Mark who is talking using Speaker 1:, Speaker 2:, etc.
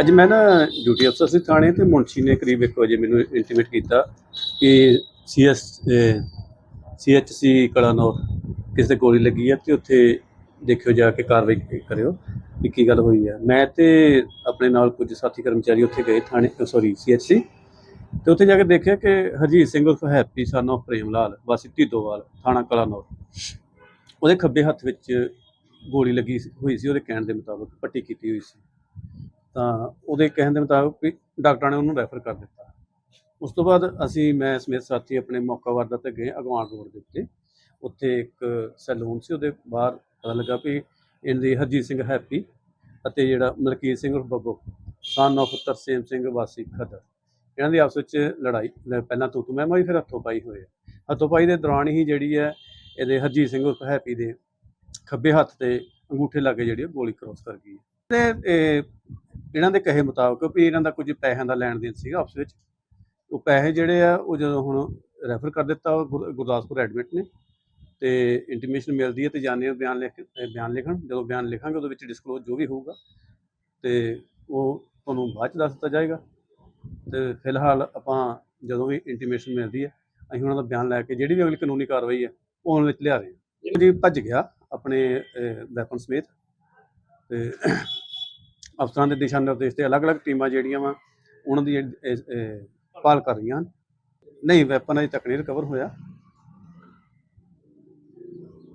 Speaker 1: ਅੱਜ ਮੈਂ ਨਾ ਡਿਊਟੀ ਅਫਸਰ ਸੀ ਥਾਣੇ ਤੇ ਮੁਨਸ਼ੀ ਨੇ ਕਰੀਬ 1 ਵਜੇ ਮੈਨੂੰ ਇੰਟੀਮੇਟ ਕੀਤਾ ਕਿ ਸੀਐਸ ਸੀਐਚਸੀ ਕਲਾਨੌਰ ਕਿਸੇ ਦੇ ਗੋਲੀ ਲੱਗੀ ਹੈ ਤੇ ਉੱਥੇ ਦੇਖਿਓ ਜਾ ਕੇ ਕਾਰਵਾਈ ਕਰਿਓ ਵੀ ਕੀ ਗੱਲ ਹੋਈ ਹੈ। ਮੈਂ ਤੇ ਆਪਣੇ ਨਾਲ ਕੁਝ ਸਾਥੀ ਕਰਮਚਾਰੀ ਉੱਥੇ ਗਏ ਥਾਣੇ ਸੌਰੀ ਸੀਐਚਸੀ ਤੇ ਉੱਥੇ ਜਾ ਕੇ ਦੇਖਿਆ ਕਿ ਹਰਜੀਤ ਸਿੰਘ ਉਰਫ ਹੈਪੀ ਸਨ of ਪ੍ਰੇਮ ਲਾਲ ਵਾਸੀ ਢਿੱਦੋਵਾਲ ਥਾਣਾ ਕਲਾਨੌਰ। ਉਹਦੇ ਖੱਬੇ ਹੱਥ ਵਿੱਚ ਗੋਲੀ ਲੱਗੀ ਹੋਈ ਸੀ, ਉਹਦੇ ਕਹਿਣ ਦੇ ਮੁਤਾਬਕ ਪੱਟੀ ਕੀਤੀ ਹੋਈ ਸੀ। ਤਾਂ ਉਹਦੇ ਕਹਿਣ ਦੇ ਮੁਤਾਬਕ ਵੀ ਡਾਕਟਰਾਂ ਨੇ ਉਹਨੂੰ ਰੈਫਰ ਕਰ ਦਿੱਤਾ। ਉਸ ਤੋਂ ਬਾਅਦ ਅਸੀਂ, ਮੈਂ ਸਮੇਤ ਸਾਥੀ ਆਪਣੇ ਮੌਕਾ ਵਾਰਦਾ ਤੇ ਗਏ ਅਗਵਾਨ ਰੋਡ ਦੇ ਉੱਤੇ। ਉੱਥੇ ਇੱਕ ਸੈਲੂਨ ਸੀ, ਉਹਦੇ ਬਾਹਰ ਪਤਾ ਲੱਗਾ ਵੀ ਇਹਦੀ ਹਰਜੀਤ ਸਿੰਘ ਹੈਪੀ ਅਤੇ ਜਿਹੜਾ ਮਲਕੀਤ ਸਿੰਘ ਉਰਫ ਬੱਬੂ ਸਨ of ਤਰਸੇਮ ਸਿੰਘ ਵਾਸੀ ਖਦਰ। ਇਹਨਾਂ ਦੀ ਆਪਸ ਵਿੱਚ ਲੜਾਈ ਪਹਿਲਾਂ ਤੂੰ ਤੂੰ ਮੈਂ ਮੈਂ ਫਿਰ ਹੱਥੋਂ ਪਾਈ ਹੋਏ ਆ। ਹੱਥੋਂ ਪਾਈ ਦੇ ਦੌਰਾਨ ਹੀ ਜਿਹੜੀ ਹੈ, ਇਹਦੇ ਹਰਜੀਤ ਸਿੰਘ ਉਰਫ ਹੈਪੀ ਦੇ ਖੱਬੇ ਹੱਥ ਤੇ ਅੰਗੂਠੇ ਲਾਗੇ ਜਿਹੜੀ ਉਹ ਗੋਲੀ ਕ੍ਰੋਸ ਕਰ ਗਈ ਤੇ ਇਹ ਇਹਨਾਂ ਦੇ ਕਹੇ ਮੁਤਾਬਕ ਵੀ ਇਹਨਾਂ ਦਾ ਕੁਝ ਪੈਸਿਆਂ ਦਾ ਲੈਣ ਦੇਣ ਸੀਗਾ ਆਪਸ ਵਿੱਚ। ਉਹ ਪੈਸੇ ਜਿਹੜੇ ਆ, ਉਹ ਜਦੋਂ ਹੁਣ ਰੈਫਰ ਕਰ ਦਿੱਤਾ ਗੁਰ- ਗੁਰਦਾਸਪੁਰ ਐਡਮਿਟ ਨੇ ਤੇ ਇੰਟੀਮੇਸ਼ਨ ਮਿਲਦੀ ਹੈ ਤੇ ਜਾਣੇ ਉਹ ਬਿਆਨ ਲਿਖ ਬਿਆਨ ਲਿਖਣ, ਜਦੋਂ ਬਿਆਨ ਲਿਖਾਂਗੇ ਉਹਦੇ ਵਿੱਚ ਡਿਸਕਲੋਜ਼ ਜੋ ਵੀ ਹੋਊਗਾ ਤੇ ਉਹ ਤੁਹਾਨੂੰ ਬਾਅਦ ਚ ਦੱਸ ਦਿੱਤਾ ਜਾਏਗਾ। ਤੇ ਫਿਲਹਾਲ ਆਪਾਂ ਜਦੋਂ ਵੀ ਇੰਟੀਮੇਸ਼ਨ ਮਿਲਦੀ ਹੈ, ਅਸੀਂ ਉਹਨਾਂ ਦਾ ਬਿਆਨ ਲੈ ਕੇ ਜਿਹੜੀ ਵੀ ਅਗਲੀ ਕਾਨੂੰਨੀ ਕਾਰਵਾਈ ਹੈ, ਉਹ ਉਹਨਾਂ ਵਿੱਚ ਲਿਆ ਰਹੇ ਹਾਂ। ਜੀ, ਭੱਜ ਗਿਆ ਆਪਣੇ ਵੈਪਨ ਸਮੇਤ ਤੇ ਅਫਸਰਾਂ ਦੇ ਦਿਸ਼ਾ ਨਿਰਦੇਸ਼ ਤੇ ਅਲੱਗ-ਅਲੱਗ ਟੀਮਾਂ ਜਿਹੜੀਆਂ ਵਾ, ਉਹਨਾਂ ਦੀ ਭਾਲ ਕਰ ਰਹੀਆਂ ਹਨ। ਨਹੀਂ ਵੈਪਨ ਅਜੇ ਤੱਕ ਨਹੀਂ ਰਿਕਵਰ ਹੋਇਆ।